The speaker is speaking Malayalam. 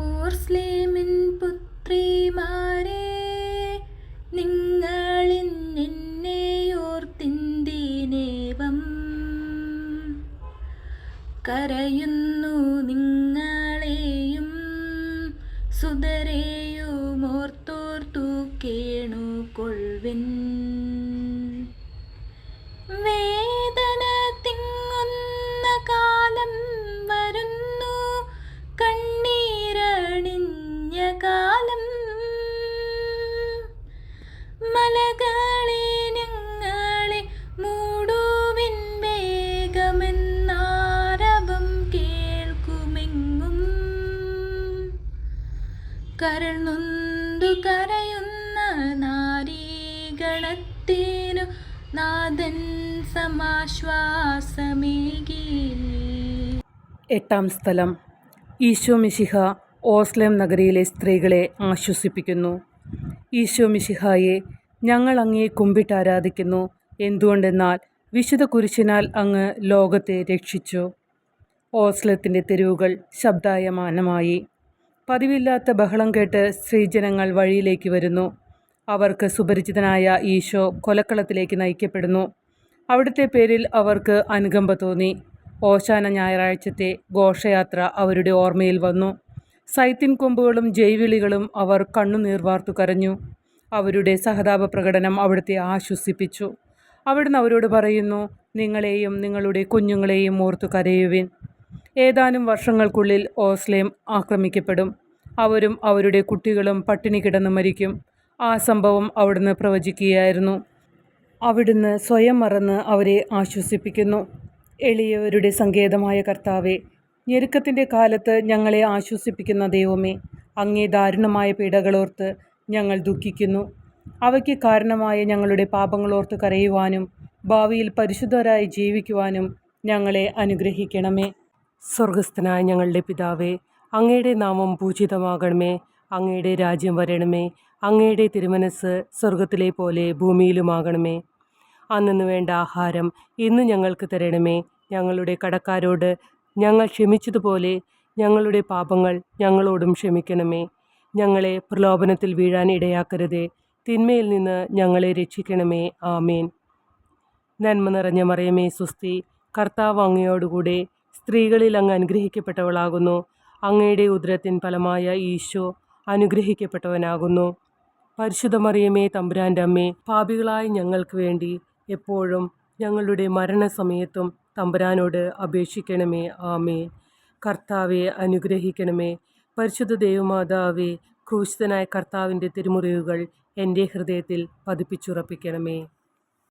ഓർസ്ലേമിൻ പുത്രിമാരെ നിങ്ങളിന്നെന്നെ ഓർത്തിന്തിനേവം. കരയുന്നു നിങ്ങളെയും സുതരെയും ഓർത്തോർത്തു കേണുകൊള്ളുവിൻ വേദന കരൾ നൊന്തു കരയുന്ന നാരീഗണത്തേനു നാദൻ സമാശ്വാസമേകി. എട്ടാം സ്ഥലം. ഈശോ മിശിഹ ഓസ്ലേം നഗരിയിലെ സ്ത്രീകളെ ആശ്വസിപ്പിക്കുന്നു. ഈശോ മിശിഹായെ ഞങ്ങൾ അങ്ങേ കുമ്പിട്ട് ആരാധിക്കുന്നു. എന്തുകൊണ്ടെന്നാൽ വിശുദ്ധ കുരിശിനാൽ അങ്ങ് ലോകത്തെ രക്ഷിച്ചു. ഓസ്ലത്തിന്റെ തെരുവുകൾ ശബ്ദായമാനമായി. പതിവില്ലാത്ത ബഹളം കേട്ട് സ്ത്രീജനങ്ങൾ വഴിയിലേക്ക് വരുന്നു. അവർക്ക് സുപരിചിതനായ ഈശോ കൊലക്കളത്തിലേക്ക് നയിക്കപ്പെടുന്നു. അവിടുത്തെ പേരിൽ അവർക്ക് അനുകമ്പ തോന്നി. ഓശാന ഞായറാഴ്ചത്തെ ഘോഷയാത്ര അവരുടെ ഓർമ്മയിൽ വന്നു. സൈത്തിൻ കൊമ്പുകളും ജൈവിളികളും അവർ കണ്ണുനീർ വാർത്തു കരഞ്ഞു. അവരുടെ സഹതാപ പ്രകടനം അവിടുത്തെ ആശ്വസിപ്പിച്ചു. അവിടുന്ന് അവരോട് പറയുന്നു നിങ്ങളെയും നിങ്ങളുടെ കുഞ്ഞുങ്ങളെയും ഓർത്തു കരയുവിൻ. ഏതാനും വർഷങ്ങൾക്കുള്ളിൽ ഓസ്ലേം ആക്രമിക്കപ്പെടും. അവരും അവരുടെ കുട്ടികളും പട്ടിണി കിടന്ന് മരിക്കും. ആ സംഭവം അവിടുന്ന് പ്രവചിക്കുകയായിരുന്നു. അവിടുന്ന് സ്വയം മറന്ന് അവരെ ആശ്വസിപ്പിക്കുന്നു. എളിയവരുടെ സങ്കേതമായ കർത്താവെ ഞെരുക്കത്തിന്റെ കാലത്ത് ഞങ്ങളെ ആശ്വസിപ്പിക്കുന്ന ദൈവമേ അങ്ങേ ദാരുണമായ പീഡകളോർത്ത് ഞങ്ങൾ ദുഃഖിക്കുന്നു. അവയ്ക്ക് കാരണമായ ഞങ്ങളുടെ പാപങ്ങളോർത്ത് കരയുവാനും ഭാവിയിൽ പരിശുദ്ധരായി ജീവിക്കുവാനും ഞങ്ങളെ അനുഗ്രഹിക്കണമേ. സ്വർഗസ്ഥനായ ഞങ്ങളുടെ പിതാവേ അങ്ങയുടെ നാമം പൂജിതമാകണമേ അങ്ങയുടെ രാജ്യം വരണമേ അങ്ങയുടെ തിരുമനസ് സ്വർഗത്തിലെ പോലെ ഭൂമിയിലുമാകണമേ. അന്നു വേണ്ട ആഹാരം ഇന്ന് ഞങ്ങൾക്ക് തരണമേ ഞങ്ങളുടെ കടക്കാരോട് ഞങ്ങൾ ക്ഷമിച്ചതുപോലെ ഞങ്ങളുടെ പാപങ്ങൾ ഞങ്ങളോടും ക്ഷമിക്കണമേ. ഞങ്ങളെ പ്രലോഭനത്തിൽ വീഴാൻ ഇടയാക്കരുതേ തിന്മയിൽ നിന്ന് ഞങ്ങളെ രക്ഷിക്കണമേ ആമേൻ. നന്മ നിറഞ്ഞ മറിയമേ സുസ്തി കർത്താവ് അങ്ങയോടുകൂടെ സ്ത്രീകളിൽ അങ്ങ് അനുഗ്രഹിക്കപ്പെട്ടവളാകുന്നു. അങ്ങയുടെ ഉദരത്തിൻ ഫലമായ ഈശോ അനുഗ്രഹിക്കപ്പെട്ടവനാകുന്നു. പരിശുദ്ധ മറിയമേ തമ്പുരാന്റെ അമ്മേ പാപികളായ ഞങ്ങൾക്ക് വേണ്ടി എപ്പോഴും ഞങ്ങളുടെ മരണസമയത്തും തമ്പുരാനോട് അപേക്ഷിക്കണമേ. ആമേ കർത്താവെ അനുഗ്രഹിക്കണമേ. പരിശുദ്ധ ദേവമാതാവെ ക്രൂശിതനായ കർത്താവിന്റെ തിരുമുറിവുകൾ എന്റെ ഹൃദയത്തിൽ പതിപ്പിച്ചുറപ്പിക്കണമേ.